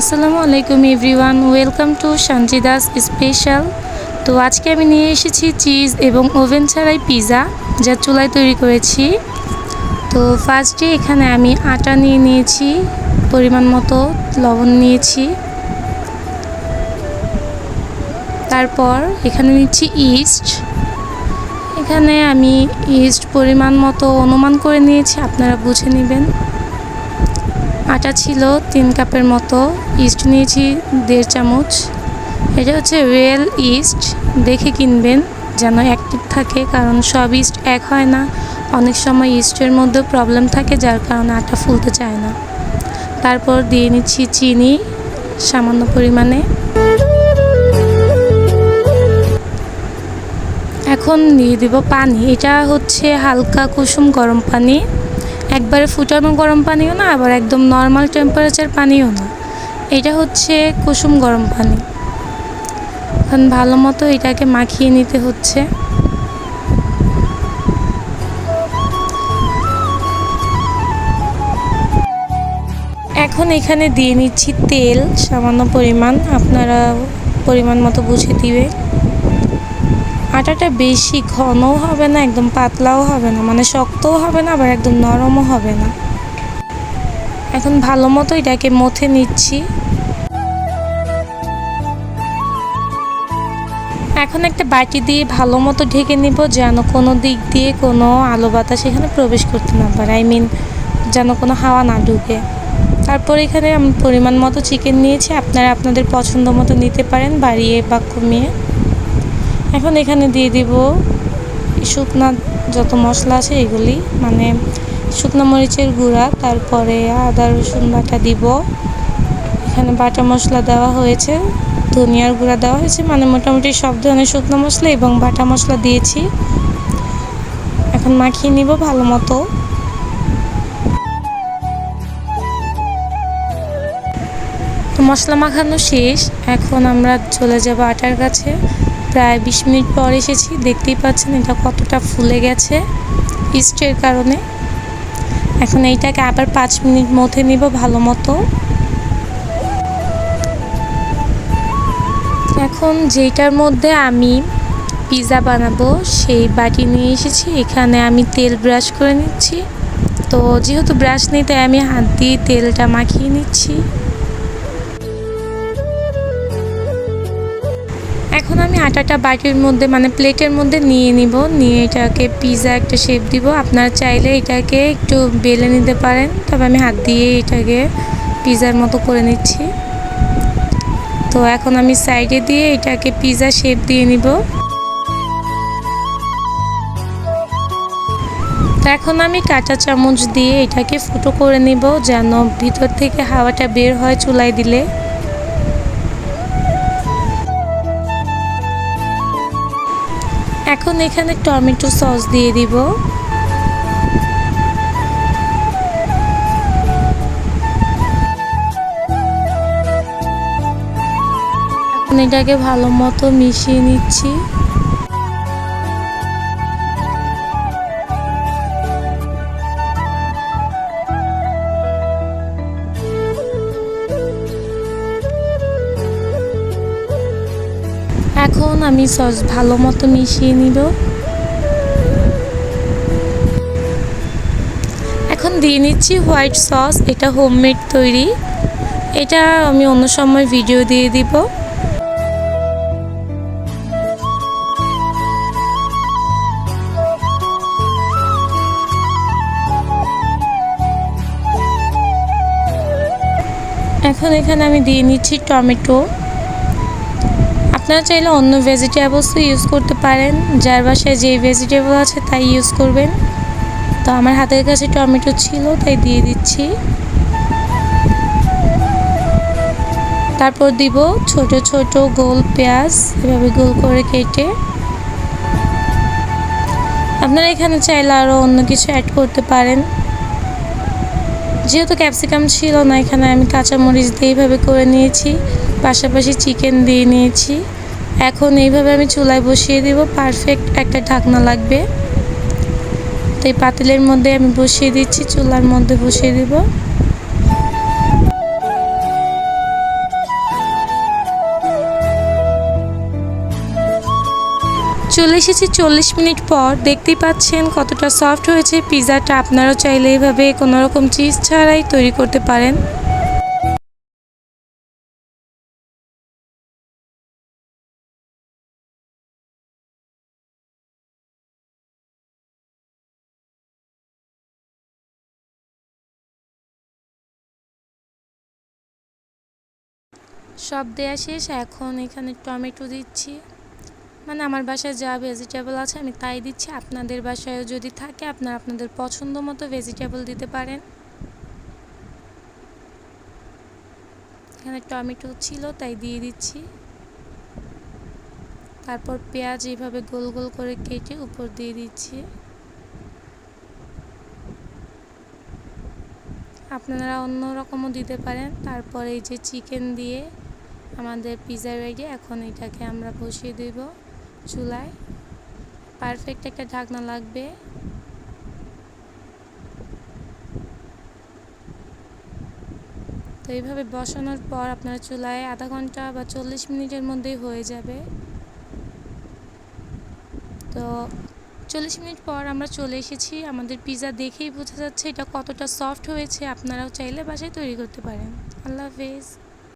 আসসালামু আলাইকুম everyone, welcome to Sanjida's special. তো আজকে আমি নিয়ে এসেছি চিজ এবং ওভেন ছাড়াই পিৎজা যা চুলায় তৈরি করেছি। তো ফার্স্টে এখানে আমি আটা নিয়ে নিয়েছি, পরিমাণ মতো লবণ নিয়েছি। তারপর এখানে নিচ্ছি ইস্ট এখানে আমি ইস্ট পরিমাণ মতো অনুমান করে নিয়েছি, আপনারা বুঝে নেবেন। আটা ছিল তিন কাপের মতো, ইস্ট নিয়েছি দেড় চামচ। এটা হচ্ছে রিয়েল ইস্ট, দেখে কিনবেন যেন অ্যাক্টিভ থাকে, কারণ সব ইস্ট এক হয় না। অনেক সময় ইস্টের মধ্যেও প্রবলেম থাকে, যার কারণে আটা ফুলতে চায় না। তারপর দিয়ে নিচ্ছি চিনি সামান্য পরিমাণে। এখন দিয়ে দিব পানি। এটা হচ্ছে হালকা কুসুম গরম পানি। একবারে ফুটানো গরম পানিও না, আবার একদম নর্মাল টেম্পারেচার পানিও না। এটা হচ্ছে কুসুম গরম পানি। এখন ভালো মতো এটাকে মাখিয়ে নিতে হচ্ছে। এখন এখানে দিয়ে নিচ্ছি তেল, সামান্য পরিমাণ। আপনারা পরিমাণ মতো বুঝে দিবে আটাটা বেশি ঘনও হবে না, একদম পাতলাও হবে না মানে শক্তও হবে না, আবার একদম নরমও হবে না। এখন ভালো মতো এটাকে মথে নিচ্ছি। এখন একটা বাটি দিয়ে ভালো মতো ঢেকে নিব, যেন কোনো দিক দিয়ে কোনো আলো বাতাস এখানে প্রবেশ করতে না পারে, আই মিন যেন কোনো হাওয়া না ঢুকে। তারপর এখানে আমি পরিমাণ মতো চিকেন নিয়েছি, আপনারা আপনাদের পছন্দ মতো নিতে পারেন, বাড়িয়ে বা কমিয়ে। এখন এখানে দিয়ে দিব শুকনা যত মশলা আছে এগুলি মানে শুকনো মরিচের গুঁড়া, তারপরে আদা, রসুন বাটা দিব। এখানে বাটা মশলা দেওয়া হয়েছে, ধনিয়ার গুঁড়া দেওয়া হয়েছে মানে মোটামুটি সব ধরনের শুকনো মশলা এবং বাটা মশলা দিয়েছি। এখন মাখিয়ে নিব ভালো মতো। তো মশলা মাখানো শেষ, এখন আমরা চলে যাব আটার কাছে। প্রায় বিশ মিনিট পর এসেছি, দেখতেই পাচ্ছেন এটা কতটা ফুলে গেছে ইস্টের কারণে। এখন এইটাকে আবার পাঁচ মিনিট মধ্যে নিব ভালো মতো। এখন যেটার মধ্যে আমি পিৎজা বানাবো সেই বাটি নিয়ে এসেছি, এখানে আমি তেল ব্রাশ করে নিচ্ছি। তো যেহেতু ব্রাশ নেই, তাই আমি হাত দিয়ে তেলটা মাখিয়ে নিচ্ছি। এখন আমি আটাটা বাটির মধ্যে মানে প্লেটের মধ্যে নিয়ে নিব। নিয়ে এটাকে পিৎজা একটা শেপ দিব। আপনারা চাইলে এটাকে একটু বেলে নিতে পারেন। তবে আমি হাত দিয়ে এটাকে পিৎজার মতো করে নিচ্ছি। তো এখন আমি সাইডে দিয়ে এটাকে পিৎজা শেপ দিয়ে নিব। তো এখন আমি কাঁচা চামচ দিয়ে এটাকে ফুটো করে নিব, যেন ভিতর থেকে হাওয়াটা বের হয় চুলায় দিলে। এখন এখানে টমেটো সস দিয়ে দিব। এখন এটাকে ভালো মতো মিশিয়ে নিচ্ছি। এখন আমি সস ভালো মতো মিশিয়ে নিব। এখন দিয়ে নিচ্ছি হোয়াইট সস, এটা হোমমেড তৈরি। এটা আমি অন্য সময় ভিডিও দিয়ে দিব। এখন এখানে আমি দিয়ে নিচ্ছি টমেটো। আপনারা চাইলে অন্য ভেজিটেবলসও ইউজ করতে পারেন। যার বাসায় যেই ভেজিটেবল আছে তাই ইউজ করবেন। তো আমার হাতের কাছে টমেটো ছিল, তাই দিয়ে দিচ্ছি। তারপর দিব ছোট ছোট গোল পেঁয়াজ, এভাবে গোল করে কেটে। আপনারা এখানে চাইলে আরও অন্য কিছু অ্যাড করতে পারেন। যেহেতু ক্যাপসিকাম ছিল না, এখানে আমি কাঁচামরিচ দিয়ে এইভাবে করে নিয়েছি, পাশাপাশি চিকেন দিয়ে নিয়েছি। এখন এইভাবে আমি চুলায় বসিয়ে দিব, পারফেক্ট একটা ঢাকনা লাগবে। তো এই পাতিলের মধ্যে আমি বসিয়ে দিচ্ছি, চুলার মধ্যে বসিয়ে দিব। চলে এসেছি চল্লিশ মিনিট পর। দেখতেই পাচ্ছেন কতটা সফট হয়েছে। পিৎজাটা আপনারাও চাইলে এইভাবে কোনো রকম চিজ ছাড়াই তৈরি করতে পারেন। সব দেয়া শেষ। এখন এখানে টমেটো দিচ্ছি। মানে আমার বাসায় যা ভেজিটেবল আছে আমি তাই দিচ্ছি। আপনাদের বাসায়ও যদি থাকে, আপনারা আপনাদের পছন্দ মতো ভেজিটেবল দিতে পারেন। এখানে টমেটো ছিল, তাই দিয়ে দিচ্ছি। তারপর পেঁয়াজ এইভাবে গোল গোল করে কেটে উপর দিয়ে দিচ্ছি। আপনারা অন্য রকমও দিতে পারেন। তারপর এই যে চিকেন দিয়ে আমাদের পিৎজা রেডি এখন এটাকে আমরা বসিয়ে দেব। চুলায়। পারফেক্ট একটা ঢাকনা লাগবে। তো এইভাবে বসানোর পর আপনার চুলায় আধা ঘণ্টা বা চল্লিশ মিনিটের মধ্যেই হয়ে যাবে। তো চল্লিশ মিনিট পর আমরা চলে এসেছি। আমাদের পিৎজা দেখেই বোঝা যাচ্ছে এটা কতটা সফট হয়েছে। আপনারাও চাইলে বাসায় তৈরি করতে পারেন। আল্লাহ হাফেজ।